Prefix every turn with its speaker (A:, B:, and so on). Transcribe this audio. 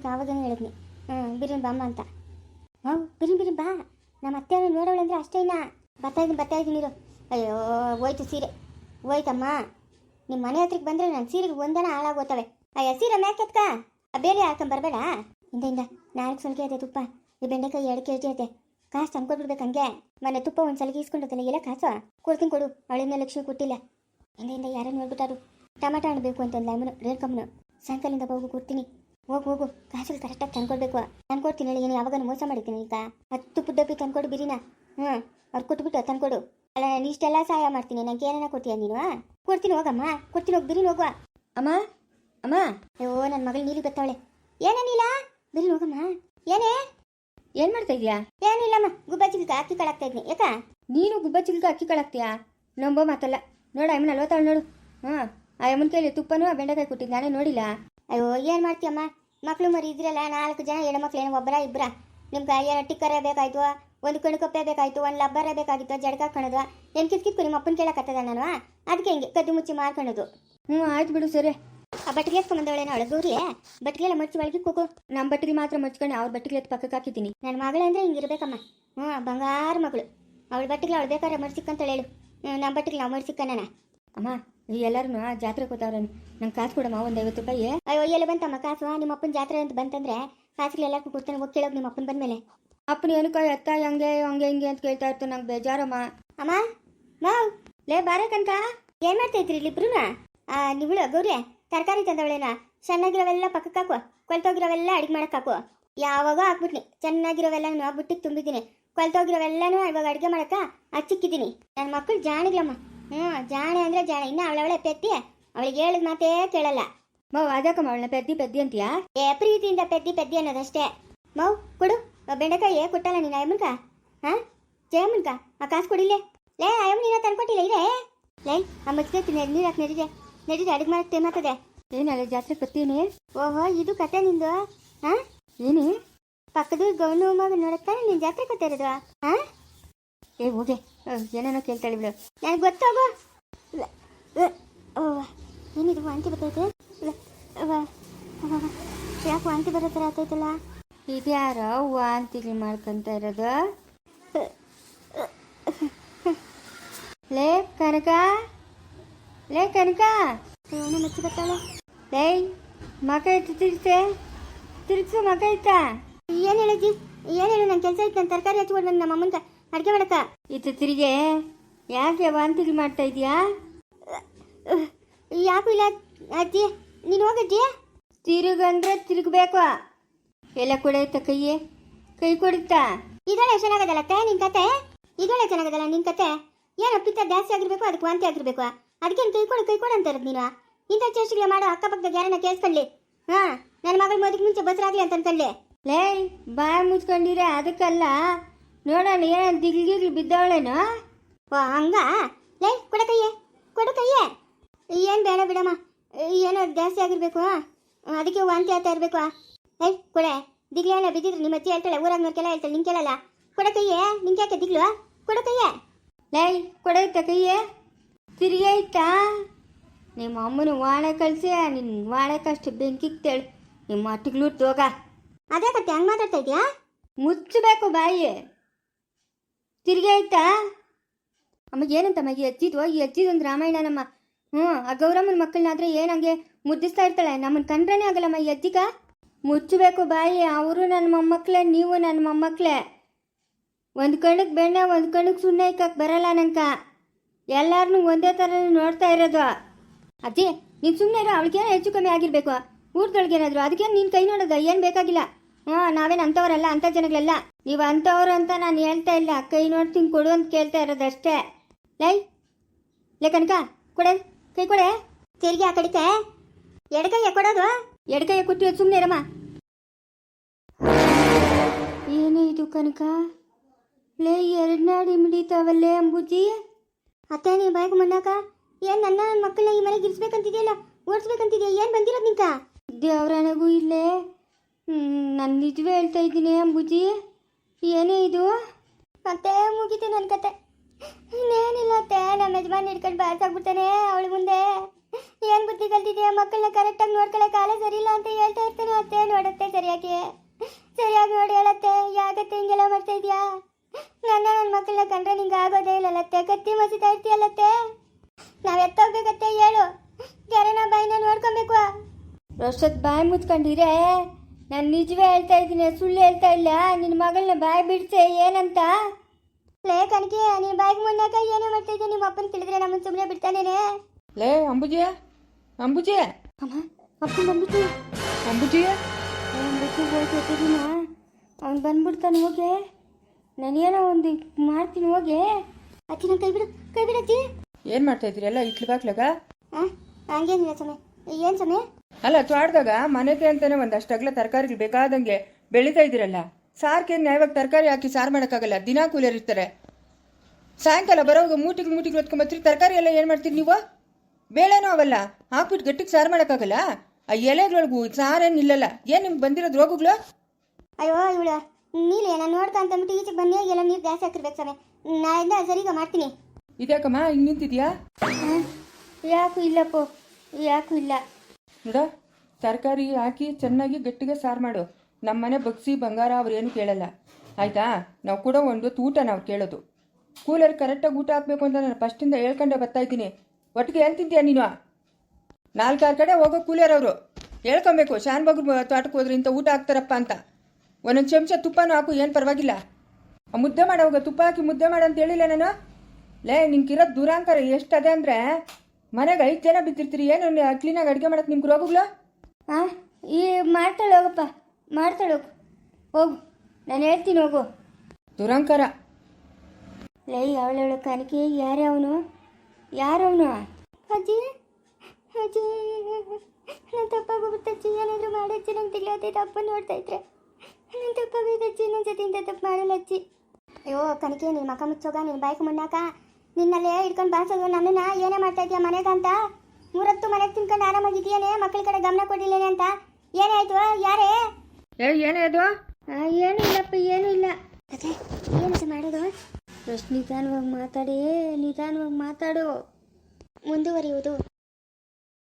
A: ಅಮ್ಮನ ಆವಾಗನೇ ಹೇಳಿದ್ನಿ. ಹ್ಞೂ ಬಿರಿನ್ ಬಾಮ್ಮ ಅಂತ. ಹ್ಞೂ ಬಿರಿನ್ ಬಿರಿನ್ ಬಾ. ನಮ್ಮ ಅತ್ತೆ ನೋಡೋಳು ಅಂದರೆ ಅಷ್ಟೇ ಇನ್ನ. ಬರ್ತಾ ಇದ್ದೀನಿ ಬರ್ತಾ ಇದ್ದೀನಿ ಅಯ್ಯೋ, ಹೋಯ್ತು ಸೀರೆ. ಹೋಯ್ತಮ್ಮ. ನಿಮ್ಮ ಮನೆ ಹತ್ರಕ್ಕೆ ಬಂದರೆ ನನ್ನ ಸೀರೆಗೆ ಒಂದನ ಹಾಳಾಗೋತವೆ. ಅಯ್ಯ, ಸೀರೆ ಮ್ಯಾಕೆತ್ಕ ಬೇರೆ ಹಾಕೊಂಡ್ ಬರಬೇಡ. ಹಿಂದೆ ಹಿಂದೆ ನಾಲ್ಕು ಸಲಿಗೆ ಐತೆ ತುಪ್ಪ. ಈ ಬೆಂಡೆಕಾಯಿ ಎರಡು ಕೆ ಜಿ ಐತೆ ಕಾಸು ತಂದ್ಕೊಡ್ಬಿಡ್ಬೇಕು ಹಂಗೆ. ಮನೆ ತುಪ್ಪ ಒಂದು ಸಲಿಗೆ ಇಸ್ಕೊಂಡಿರ್ತಲ್ಲ ಎಲ್ಲ ಕಾಸು? ಕೊಡ್ತೀನಿ ಕೊಡು. ಅವಳಿಂದ ಲಕ್ಷ್ಮಿ ಕೊಟ್ಟಿಲ್ಲ. ಹಿಂದೆ ಹಿಂದೆ ಯಾರೋ ನೋಡ್ಬಿಟ್ಟಾರು ಟಮಾಟ ಹಣ್ಣು ಬೇಕು ಅಂತಂದ ಅಮ್ಮನು ರೇಡ್ಕಮ್ಮನು ಸಾಯಂಕಾಲಿಂದ ಹೋಗು ಕೊಡ್ತೀನಿ. ಹೋಗು ಹೋಗು. ಕಾಸುಗಳು ಕರೆಕ್ಟಾಗಿ ತಂದ್ಕೊಡ್ಬೇಕು. ತಂದ್ಕೊಡ್ತೀನಿ ಹೇಳಿ ಏನು ಯಾವಾಗ ಮೋಸ ಮಾಡಿದ್ದೀನಿ ಈಗ. ಹತ್ತು ಪುಡ್ಡಪ್ಪಿ ತಂದ್ಕೊಡು ಬಿರಿನ. ಹ್ಞೂ ಅವ್ರು ಕೊಟ್ಬಿಟ್ಟು ತಂದ್ಕೊಡು. ಅಲ್ಲ ನಾನು ಇಷ್ಟೆಲ್ಲ ಸಹಾಯ ಮಾಡ್ತೀನಿ ನಂಗೆ ಏನೇನ ಕೊಡ್ತೀಯ ನೀನು ಕೊಡ್ತೀನಿ ಹೋಗಮ್ಮ. ಕೊಡ್ತೀನಿ ಹೋಗಿ ಬಿರಿನ ಹೋಗುವ.
B: ಅಮ್ಮ ಅಮ್ಮ.
A: ಅಯ್ಯೋ ನನ್ನ ಮಗಳು ನೀಲಿ ಬತ್ತವಳೆ. ಏನೇ ನೀಲ? ಬಿರಿನ ಹೋಗಮ್ಮ. ಏನೇ?
B: ಏನು ಮಾಡ್ತಾ ಇದೀಯಾ?
A: ಏನಿಲ್ಲಮ್ಮ ಗುಬ್ಬ ಚಿಲ್ಕ ಅಕ್ಕಿ ಕಳಾಗ್ತಾ ಇದ್ನಿ ಯಾಕ?
B: ನೀನು ಗುಬ್ಬ ಚಿಲ್ಕ ಅಕ್ಕಿ ಕಳಾಕ್ತೀಯಾ? ನಂಬೋ ಮಾತಲ್ಲ. ನೋಡ ಅಮ್ಮನ ನಲ್ವತ್ತಾಳು ನೋಡು. ಹಾಂ ಆ ಅಮ್ಮನ ಕೈಲಿ ತುಪ್ಪನೂ ಆ ಬೆಂಡೆಕಾಯಿ ಕೊಟ್ಟಿದ್ದು ನಾನೇ ನೋಡಿಲ್ಲ.
A: ಅಯ್ಯೋ ಏನು ಮಾಡ್ತೀಯಮ್ಮ? ಮಕ್ಳು ಮರಿ ಇದ್ರಲ್ಲ ನಾಲ್ಕು ಜನ ಹೆಣ್ಮಕ್ಳು ಏನು ಒಬ್ಬರ ಇಬ್ಬರ ನಿಮ್ಗೆ ಏನೋ ಟಿಕ್ಕರೇ ಬೇಕಾಯ್ತು ಒಂದು ಕಣಕಪ್ಪೆ ಬೇಕಾಯ್ತು ಒಂದು ಲಬ್ಬರೇ ಬೇಕಾಗಿತ್ತು ಜಡ್ಕ ಹಾಕೊಳ್ಳೋದು ಏನು ಕಿತ್ಕಿತ್ಕು ನಿಮ್ಮ ಅಪ್ಪನ ಕೇಳಕತ್ತದ ನಾನು ಅದಕ್ಕೆ ಹಿಂಗೆ ಕದ್ದು ಮುಚ್ಚಿ ಮಾಡ್ಕೊಳ್ಳೋದು
B: ಹ್ಞೂ ಆಯ್ತು ಬಿಡು ಸರಿ.
A: ಆ ಬಟ್ಟಿಗೆ ಗೌರಿ ಬಟ್ಟಿಗೆ ಎಲ್ಲ ಮಡ್ಚಿ ಒಳಗೆ ಕೂಕು
B: ನಮ್ಮ ಬಟ್ಟಿಗೆ ಮಾತ್ರ ಮಚ್ಕೊಂಡು ಅವ್ರ ಬಟ್ಟಿಗೆ ಎತ್ತು ಪಕ್ಕಕ್ಕೆ ಹಾಕಿದ್ದೀನಿ.
A: ನನ್ನ ಮಗಳು ಅಂದರೆ ಹಿಂಗಿರ್ಬೇಕಮ್ಮ ಹ್ಞೂ ಬಂಗಾರ ಮಗಳು. ಅವಳ ಬಟ್ಟಿಗೆ ಅವಳು ಬೇಕಾದ್ರೆ ಮಡ್ಸಿಕ್ಕಂತೇಳಿ ಹೇಳು. ನಮ್ಮ ಬಟ್ಟಿಗೆ ನಾವು ಮಡ್ಸಿಕ್ಕಣ್ಣ
B: ಅಮ್ಮ ಎಲ್ಲರೂ ಜಾತ್ರೆ ಕೂತವ್ರ ನಂಗೆ ಕಾಸು ಕೊಡಮ್ಮ ಒಂದು ಐವತ್ತು ರೂಪಾಯಿ.
A: ಅಯ್ಯೋ ಎಲ್ಲ ಬಂತಮ್ಮ ಕಾಸು? ನಿಮ್ಮ ಅಪ್ಪನ ಜಾತ್ರೆ ಅಂತ ಬಂತಂದ್ರೆ ಕಾಸುಗಳು ಎಲ್ಲಕ್ಕೂ ಕೊಡ್ತಾನೆ ಹೋಗಿ ಕೇಳೋಕ್ ನಿಮ್ಮ ಅಪ್ಪನ ಬಂದ್ಮೇಲೆ.
B: ಅಪ್ಪನ ಏನಕ್ಕ ಎತ್ತ ಹಂಗೆ ಹಂಗೆ ಹಿಂಗೆ ಅಂತ ಕೇಳ್ತಾ ಇರ್ತಾರೆ ನಂಗೆ ಬೇಜಾರಮ್ಮ.
A: ಅಮ್ಮ ಮಾವ್ ಲೇ ಬಾರೆ ಏನು ಮಾಡ್ತಾ ಇದ್ರಿ ಇಲ್ಲಿಬ್ರು ಆ ನಿವಳು ಗೌರಿ ತರಕಾರಿ ತಂದವಳೇನ? ಚೆನ್ನಾಗಿರೋವೆಲ್ಲ ಪಕ್ಕಕ್ಕೆ ಹಾಕು ಕೊಲ್ತೋಗಿರೋವೆಲ್ಲ ಅಡಿಗೆ ಮಾಡಕ್ ಹಾಕು. ಯಾವಾಗೋ ಹಾಕ್ಬಿಟ್ನಿ ಚೆನ್ನಾಗಿರೋವೆಲ್ಲ ಬುಟ್ಟಿಗೆ ತುಂಬಿದ್ದೀನಿ. ಕೊಳ್ತೋಗಿರೋವೆಲ್ಲನೂ ಇವಾಗ ಅಡುಗೆ ಮಾಡಕ್ಕ ಹಚ್ಚಿಕ್ಕಿದ್ದೀನಿ ನನ್ನ ಮಕ್ಕಳು ಜಾಣಿಗ್ಲಮ್ಮ ಹ್ಞೂ ಜಾಣೆ ಅಂದ್ರೆ ಜಾಣೆ. ಇನ್ನ ಅವಳವಳೆ ಪೆತ್ತಿ ಅವಳಿಗೆ ಹೇಳಿದ ಮಾತೇ ಕೇಳಲ್ಲ.
B: ಮೌ ಅದಕ್ಕಮ್ಮ ಅವಳನ್ನ ಪೆದ್ದಿ ಪೆದ್ದಿ ಅಂತೀಯಾ?
A: ಏ ಪ್ರೀತಿಯಿಂದ ಪೆದ್ದಿ ಪೆದ್ದಿ ಅನ್ನೋದಷ್ಟೇ. ಮೌ ಕೊಡು. ಬೆಂಡೆಕಾಯಿ ಕೊಟ್ಟಲ್ಲ ನೀನು ಅಯ್ಯಮ್ಮನ್ಕ ಹಾ? ಜಯಮ್ಮನ್ಕ? ಆ ಕಾಸು ಕೊಡಿಲೆ ಲೇ ಅಯ್ಯಮ್ಮ ನೀನ ತಂದ್ಕೊಟ್ಟಿಲ್ಲ ಇದೆ ಲೈ ಆ ಮಜ್ಜಿಗೆ ನೀರು ಹಾಕಿ ನಡೀದೆ ನಡೀದೆ ಅಡುಗೆ ಮಾಡಕ್ಕೆ ಟೈಮ್
B: ಏನಲ್ಲ ಜಾತ್ರೆ ಬರ್ತೀನಿ
A: ಓಹೋ ಇದು ಕತೆ ನಿಂದು. ಹಾ?
B: ಏನು?
A: ಪಕ್ಕದ ಗೌನು ಮಗ ನೋಡತ್ತಾನೆ ನೀನು ಜಾತ್ರೆ ಕತೆ ಇರೋದು? ಹಾ?
B: ಏ ಹೋಗೆ. ಏನೇನೋ ಕೇಳ್ತಾಳೆ ಬಿಡು.
A: ನನಗೆ ಗೊತ್ತಾಗ ಏನಿದು ವಾಂತಿ ಬರ್ತೈತೆ? ಯಾಕೆ ವಾಂತಿ ಬರೋ ಥರ ಆಗ್ತೈತಲ್ಲ?
B: ಯಾರ ವಾಂತಿಗಳು ಮಾಡ್ಕೊಂತ ಇರೋದು? ಲೇ ಕನಕ? ಲೇ ಕನಕ?
A: ಏನೋ ಮಚ್ಚಿ ಬರ್ತಾಳೆ.
B: ಲೇ ಮಕ ಇತ್ತು ತಿರ್ಸೆ ತಿರ್ಸು ಮಕ ಇತ್ತಾ?
A: ಏನು ಹೇಳಿದ್ದಿ? ಏನು ಹೇಳು ನನ್ನ ಕೆಲಸ ಇತ್ತು ನಾನು ತರಕಾರಿ ಹಚ್ಕೊಂಡು ಬಂದು ನಮ್ಮ ಅಮ್ಮನ ಅಡುಗೆ ಮಾಡಕ್ಕ?
B: ಇತ್ತು ತಿರುಗೆ. ಯಾಕೆ ವಾಂತಿಗೆ ಮಾಡ್ತಾ ಇದೀಯಾ?
A: ಯಾಕೂ ಇಲ್ಲ ಅಜ್ಜಿ. ನೀನು ಹೋಗಜ್ಜಿ
B: ತಿರುಗಂದ್ರೆ ತಿರುಗಬೇಕು. ಎಲ್ಲ ಕೊಡೈತ ಕೈಯೇ. ಕೈ ಕೊಡುತ್ತಾ?
A: ಇದೊಳೆ ಚೆನ್ನಾಗದಲ್ಲ ಕತೆ ನಿನ್ ಕತೆ? ಇದೊಳೆ ಚೆನ್ನಾಗದಲ್ಲ ನಿನ್ ಕತೆ? ಏನೋ ಪಿತ್ತ ಜಾಸ್ತಿ ಆಗಿರ್ಬೇಕು, ಅದಕ್ಕೆ ವಾಂತಿ ಆಗಿರ್ಬೇಕು. ಅದಕ್ಕೇನು ಕೈ ಕೊಡು ಕೈ ಕೊಡು ಅಂತ ಇರೋದು ನೀನು. ಇಂಥ ಚೇಷ್ಟೆಗಳು ಮಾಡೋ ಅಕ್ಕಪಕ್ಕದ ಯಾರನ್ನ ಕೇಳಿಸ್ಕೊಳ್ಳಿ. ಹಾ, ನನ್ನ ಮಗಳ ಮೋದಿಗೆ ಮುಂಚೆ ಬಸರಾಗ್ಲಿ ಅಂತ
B: ಲೇ, ಬಾಯ್ ಮುಚ್ಕೊಂಡಿರ ಅದಕ್ಕಲ್ಲ. ನೋಡೋಣ ಏನ ದಿಗ್ಗಿಗ್ಲಿ ಬಿದ್ದವಳೇನು
A: ಓ ಹಂಗ? ಲೇ ಕೊಡ ಕೈಯೇ ಕೊಡು ಕೈಯೇ. ಏನು ಬೇಡ ಬಿಡಮ್ಮ ಏನೋ ಜಾಸ್ತಿ ಆಗಿರ್ಬೇಕು. ಅದಕ್ಕೆ ವಾಂತಿ ಆಗ್ತಾ ಇರಬೇಕು. ಲೈ ಕೊಡೆ ದಿಗ್ಲಿ ಎಲ್ಲ ಬಿದ್ದಿದ್ರೆ ನಿಮ್ಮ ಅಜ್ಜಿ ಹೇಳ್ತಾಳೆ ಊರಾಗ ನೋಡ್ಕೆಲ್ಲ ಹೇಳ್ತಾಳೆ ನಿಂಗೆ ಕೇಳಲ್ಲ. ಕೊಡ ಕೈಯೇ ನಿಂಗೆ ಯಾಕೆ ದಿಗ್ಲು? ಕೊಡು ಕೈಯೇ.
B: ಲೇ ಕೊಡೈತ ಕೈಯೇ? ತಿರುಗಿ ನಿಮ್ಮ ಅಮ್ಮನ ವಾಳೆ ಕಳಿಸಿ ನಿನ್ನ ವಾಳೆ ಕಷ್ಟ ಬೆಂಕಿಕ್ತೇಳು ನಿಮ್ಮ ಅಟ್ಟಿಗ್ಲು ತೋಗ.
A: ಅದೇ ಕತ್ತೆ ಹಂಗೆ ಮಾತಾಡ್ತಾ ಇದೆಯಾ?
B: ಮುಚ್ಚಬೇಕು ಬಾಯಿ. ತಿರುಗಿ ಆಯ್ತಾ? ಅಮ್ಮ ಏನಂತಮ್ಮ ಈ ಅಜ್ಜಿದು? ಈ ಅಜ್ಜಿದೊಂದು ರಾಮಾಯಣ ನಮ್ಮ, ಹ್ಞೂ, ಆ ಗೌರಮ್ಮನ ಮಕ್ಕಳನ್ನಾದ್ರೆ ಏನಂಗೆ ಮುದ್ದಿಸ್ತಾ ಇರ್ತಾಳೆ? ನಮ್ಮನ್ನು ಕಂಡ್ರೇ ಆಗಲ್ಲಮ್ಮ ಈ ಅಜ್ಜಿಗ? ಮುಚ್ಚಬೇಕು ಬಾಯಿ, ಅವರು ನನ್ನ ಮೊಮ್ಮಕ್ಕಳೇ ನೀವು ನನ್ನ ಮೊಮ್ಮಕ್ಕಳೇ ಒಂದು ಕಣ್ಣಿಗೆ ಬೆಣ್ಣೆ, ಒಂದು ಕಣ್ಣಿಗೆ ಸುಣ್ಣ ಇಕ್ಕಕ್ಕೆ ಬರಲ್ಲ ನಂಕ ಎಲ್ಲಾರನ್ನೂ ಒಂದೇ ಥರ ನೋಡ್ತಾ ಇರೋದು. ಅಜ್ಜಿ, ನೀನು ಸುಮ್ಮನೆ ಇರೋ, ಅವಳಿಗೇನೋ ಹೆಚ್ಚು ಕಮ್ಮಿ ಆಗಿರ್ಬೇಕು? ಊರ್ದೊಳಗೇನಾದ್ರು ಅದಕ್ಕೆ ನೀನು ಕೈ ನೋಡೋದು? ಏನು ಬೇಕಾಗಿಲ್ಲ. ಹಾಂ, ನಾವೇನು ಅಂಥವ್ರಲ್ಲ ಅಂಥ ಜನಗಳೆಲ್ಲ ನೀವು ಅಂಥವ್ರು ಅಂತ ನಾನು ಹೇಳ್ತಾ ಇಲ್ಲ. ಕೈ ನೋಡ್ತೀನಿ ಕೊಡು ಅಂತ ಕೇಳ್ತಾ ಇರೋದು ಅಷ್ಟೇ ಲೈ, ಲೇ ಕನಕ, ಕೊಡೆ, ಕೈ ಕೊಡೆ.
A: ತೆರಿಗೆ ಆ ಕಡಿಕೆ. ಎಡಕೈಯ ಕೊಡೋದು.
B: ಎಡಕೈಯ ಕೊಟ್ಟು ಸುಮ್ಮನೆ ಇರಮ್ಮ. ಏನೇ ಇದು ಕನಕ? ಲೇ, ಎರಡು ನಾಡಿ ಮಿಡಿತಾವಲ್ಲೇ ಅಂಬುಜಿ.
A: ಅತ್ತೆ, ನೀ ಬಾಯ್ಗೆ ಮಣ್ಣಾಕ ಏನು ನನ್ನ ನನ್ನ ಮಕ್ಕಳನ್ನ ಈ ಮನೆಗೆ ಇರಿಸ್ಬೇಕಂತಿದೆಯಲ್ಲ? ಓಡಿಸ್ಬೇಕಂತಿದೆಯಾ? ಏನು ಬಂದಿರೋದು ನಿಂಕ?
B: ದೇವ್ರನಗೂ ಇಲ್ಲೇ. ನಾನು ನಿಜವೇ ಹೇಳ್ತಾ ಇದ್ದೀನಿ ಅಂಬುಜಿ. ಏನೇ ಇದು?
A: ಮತ್ತೆ ಮುಗೀತು ನನ್ನ ಕತೆ. ಇನ್ನೇನಿಲ್ಲ ಅತ್ತೆ ನಮ್ಮ ಯಜಮಾನ್ ಹಿಡ್ಕೊಂಡು ಬಾಸಾಗ್ಬಿಡ್ತಾನೆ ಅವಳ ಮುಂದೆ. ಏನು ಬುದ್ಧಿ ಕಲ್ತಿದ್ಯಾ? ಮಕ್ಕಳನ್ನ ಕರೆಕ್ಟಾಗಿ ನೋಡ್ಕೊಳ್ಳೋ ಕಾಲ ಸರಿಯಿಲ್ಲ ಅಂತ ಹೇಳ್ತಾ ಇರ್ತಾನೆ ಅತ್ತೆ ನೋಡತ್ತೆ ಸರಿಯಾಗಿ. ಸರಿಯಾಗಿ ನೋಡಿ ಹೇಳತ್ತೆ ಯಾಕತ್ತೆ ಹಿಂಗೆಲ್ಲ ಮಾಡ್ತಾ ಇದೆಯಾ? ನನ್ನ ನನ್ನ ಮಕ್ಕಳನ್ನ ಕಂಡ್ರೆ ನಿಂಗೆ ಆಗೋದೇ ಇಲ್ಲಲ್ಲತ್ತೆ ಕತ್ತಿ ಮಸಿತಾ ಇರ್ತೀಯಲ್ಲತ್ತೆ ನಾವು ಎತ್ತೋಗ್ಬೇಕತ್ತೆ ಹೇಳು. ಕೆರೆನ ಬಾಯಿನ ನೋಡ್ಕೊಬೇಕು.
B: ವರ್ಷದ ಬಾಯಿ ಮುಚ್ಕೊಂಡಿರೇ? ನಾನು ನಿಜವೇ ಹೇಳ್ತಾ ಇದ್ದೀನಿ ಸುಳ್ಳು ಹೇಳ್ತಾ ಇಲ್ಲ. ನಿನ್ನ ಮಗಳನ್ನ ಬಾಯಿ ಬಿಡ್ಸೆ ಏನಂತ?
A: ಲೇ ಕನಕಿ ನೀನು ಬಾಯಿಗೆ ಮುನ್ನಾಕ ಏನೇ ಮಾಡ್ತಾ ಇದ್ದೀನಿ ನಿಮ್ಮ ಅಪ್ಪನ ತಿಳಿದ್ರೆ ನಮ್ಮನ್ನ ಸುಮ್ಮನೆ ಬಿಡ್ತಾನೇನೆ.
C: ಲೇ ಅಂಬುಜಿ ಅಂಬುಜಿ.
B: ಅಮ್ಮ ಅಪ್ಪ ಬಂದ್ಬಿಟ್ಟು
C: ಅಂಬುಜಿ.
B: ಹೋಗ್ತಿದ್ದೀನ ಅವ್ನು ಬಂದ್ಬಿಡ್ತಾನೆ ಹೋಗಿ. ನಾನೇನೋ ಒಂದು ಮಾಡ್ತೀನಿ ಹೋಗಿ.
A: ನನ್ ಕೈ ಬಿಡು ಕೈ ಬಿಡು ಅಜ್ಜಿ.
C: ಏನು ಮಾಡ್ತಾ ಇದ್ದೀರಿ? ಎಲ್ಲ ಇಟ್ಲು ಬಾಕ್ಲಾಗ
A: ಹಾಂ ಹಂಗೇನಿಲ್ಲ ಸಮಯ ಏನು ಸಮಯ
C: ಅಲ್ಲ ತ್ವಾಡ್ದಾಗ ಮನೆಗೆ ಅಂತಾನೆ ಒಂದಷ್ಟು ಅಗಲ ತರಕಾರಿಗಳು ಬೇಕಾದಂಗೆ ಬೆಳೀತಾ ಇದ್ದೀರಲ್ಲ. ಸಾರ್ಗೆ ನ್ಯಾಯವಾಗಿ ತರಕಾರಿ ಹಾಕಿ ಸಾರು ಮಾಡೋಕ್ಕಾಗಲ್ಲ ದಿನಾ ಕೂಲಿಯರಿರ್ತಾರೆ ಸಾಯಂಕಾಲ ಬರೋವಾಗ ಮೂಟಿಗೆ ಮೂಟಿಗೆ ಹೊತ್ಕೊಂಬತ್ತೀರಿ ತರಕಾರಿ ಎಲ್ಲ ಏನು ಮಾಡ್ತೀರಿ ನೀವು? ಬೇಳೆನೂ ಅವಲ್ಲ ಹಾಕ್ಬಿಟ್ಟು ಗಟ್ಟಿಗೆ ಸಾರು ಮಾಡೋಕ್ಕಾಗಲ್ಲ? ಆ ಎಲೆಗಳಿಗೂ ಸಾರೇನು ನಿಲ್ಲಲ್ಲ ಏನು ನಿಮ್ಗೆ ಬಂದಿರೋದು ರೋಗಗಳು?
A: ಅಯ್ಯೋ ಇವಳು ನೀಲೆ ನಾನು ನೋಡ್ತಾ ಅಂತ ಅಂದ್ಬಿಟ್ಟು ಈಚೆಗೆ ಬನ್ನಿ ಎಲ್ಲ ನೀರು ಜಾಸ್ತಿ ಹಾಕಿರ್ಬೇಕು ಸಮಯ ನಾಳೆಯಿಂದ ಸರಿಗ ಮಾಡ್ತೀನಿ.
C: ಇದ್ಯಾಕಮ್ಮ ಹಿಂಗೆ ನಿಂತಿದ್ಯಾ?
B: ಯಾಕೂ ಇಲ್ಲಪ್ಪ ಯಾಕೂ ಇಲ್ಲ.
C: ನೋಡ ತರಕಾರಿ ಹಾಕಿ ಚೆನ್ನಾಗಿ ಗಟ್ಟಿಗೆ ಸಾರು ಮಾಡು. ನಮ್ಮ ಮನೆ ಬಗ್ಸಿ ಬಂಗಾರ ಅವ್ರು ಏನು ಕೇಳಲ್ಲ. ಆಯ್ತಾ? ನಾವು ಕೂಡ ಒಂದು ಊಟ ನಾವು ಕೇಳೋದು. ಕೂಲರ್ ಕರೆಕ್ಟಾಗಿ ಊಟ ಹಾಕ್ಬೇಕು ಅಂತ ನಾನು ಫಸ್ಟಿಂದ ಹೇಳ್ಕೊಂಡೆ ಬರ್ತಾ ಇದ್ದೀನಿ. ಒಟ್ಟಿಗೆ ಏನು ತಿಂತೀಯ ನೀನು? ನಾಲ್ಕಾರು ಕಡೆ ಹೋಗೋ ಕೂಲರ್ ಅವರು. ಹೇಳ್ಕೊಬೇಕು ಶಾನ್ ಬಗ್ರು ತೋಟಕ್ಕೆ ಹೋದ್ರೆ ಇಂಥ ಊಟ ಹಾಕ್ತಾರಪ್ಪ ಅಂತ. ಒಂದೊಂದು ಚಮಚ ತುಪ್ಪನೂ ಹಾಕು, ಏನು ಪರವಾಗಿಲ್ಲ. ಮುದ್ದೆ ಮಾಡೋವಾಗ ತುಪ್ಪ ಹಾಕಿ ಮುದ್ದೆ ಮಾಡು ಅಂತ ಹೇಳಿಲ್ಲ ನಾನು? ಲೇ ನಿಂಗಿರೋ ದುರಾಂಕಾರ ಎಷ್ಟದೆ ಅಂದರೆ ಮನೆಗೆ ಐದು ಜನ ಬಿದ್ದಿರ್ತೀರಿ ಏನು ಕ್ಲೀನಾಗಿ ಅಡುಗೆ ಮಾಡಕ್ಕೆ ನಿಮ್ಗೆ ರೋಗಗಳು
B: ಹಾಂ ಈ ಮಾಡ್ತಾಳೆ ಹೋಗಪ್ಪ ಮಾಡ್ತಾಳೆ ಹೋಗು. ಹೋಗು ನಾನು ಹೇಳ್ತೀನಿ ಹೋಗು.
C: ದುರಂಕಾರ.
B: ಲೈ ಅವಳವಳ ಕನಕಿ ಯಾರು ಅವನು? ಯಾರವನು
A: ಅಜ್ಜಿ ಅಜ್ಜಿ ನನ್ನ ತಪ್ಪಾಗೋಗುತ್ತೆ ಅಜ್ಜಿ ಏನಾದರೂ ಮಾಡಜ್ಜಿ ನಂಗೆ ತಿಳಿಯೋದೆ ತಪ್ಪ ನೋಡ್ತಾ ಇದ್ರೆ. ನನ್ನ ತಪ್ಪಾಗೋಯ್ತು ಅಜ್ಜಿ ನನ್ನ ಜೊತೆಯಿಂದ ತಪ್ಪು ಮಾಡಲ್ಲ ಅಜ್ಜಿ. ಅಯ್ಯೋ ಕನಕೆ ನೀನು ಮಕ ಮುಚ್ಚೋಗ ನೀನು ಬಾಯ್ಕೆ ಮುನ್ನಾಕ. ನಿನ್ನಲ್ಲೇ ಇಟ್ಕೊಂಡು ಬಾಸೋದು ನನ್ನನ್ನ? ಏನೇ ಮಾಡ್ತಾ ಇದೀಯ ಮನೆಗಂತ ಮೂರತ್ತು ಮನೆಗೆ ತಿನ್ಕೊಂಡು ಆರಾಮಾಗಿದೆಯೇನೆ ಮಕ್ಕಳ ಕಡೆ ಗಮನ ಕೊಡಿಲ್ಲೇನೆ ಅಂತ? ಏನೇ ಆಯ್ತು ಯಾರೇ?
C: ಏ ಏನೇ ಅದು?
B: ಏನೂ ಇಲ್ಲಪ್ಪ ಏನೂ ಇಲ್ಲ.
A: ಅದೇ ಏನಂತ ಮಾಡೋದು?
B: ಎಷ್ಟು ನಿಧಾನವಾಗಿ ಮಾತಾಡಿ ನಿಧಾನವಾಗಿ ಮಾತಾಡು.
A: ಮುಂದುವರಿಯುವುದು.